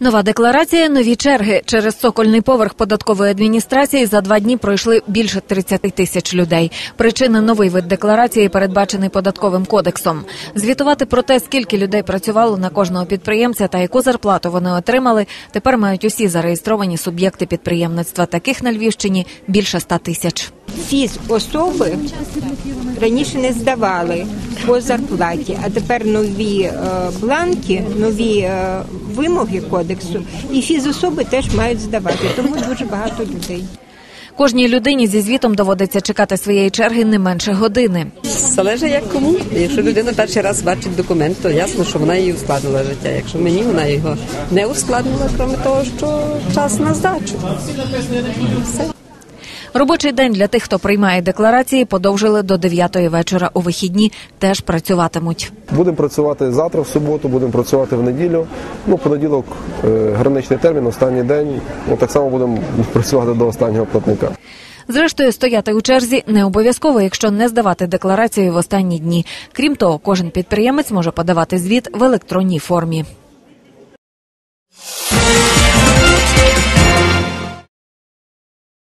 Нова декларація, нові черги. Через цокольний поверх податкової адміністрації за два дні пройшли більше 30 тисяч людей. Причина новий вид декларації передбачений податковим кодексом. Звітувати про те, скільки людей працювало на кожного підприємця та яку зарплату вони отримали, тепер мають усі зареєстровані суб'єкти підприємництва. Таких на Львівщині більше 100 тисяч. фізособи раніше не здавали по зарплаті, а тепер нові е, бланки, нові е, вимоги кодексу, і фізособи теж мають здавати. Тому дуже багато людей. Кожній людині зі звітом доводиться чекати своєї черги не менше години. Залежить як кому. Якщо людина перший раз бачить документ, то ясно, що вона їй ускладнила життя. Якщо мені вона його не ускладнила, крім того, що час на здачу. Все. Робочий день для тих, хто приймає декларації, подовжили до 9 вечора. У вихідні теж працюватимуть. Будемо працювати завтра в суботу, будемо працювати в неділю. Ну, понеділок е, граничний термін, останній день. Ну, так само будемо працювати до останнього платника. Зрештою, стояти у черзі не обов'язково, якщо не здавати декларацію в останні дні. Крім того, кожен підприємець може подавати звіт в електронній формі.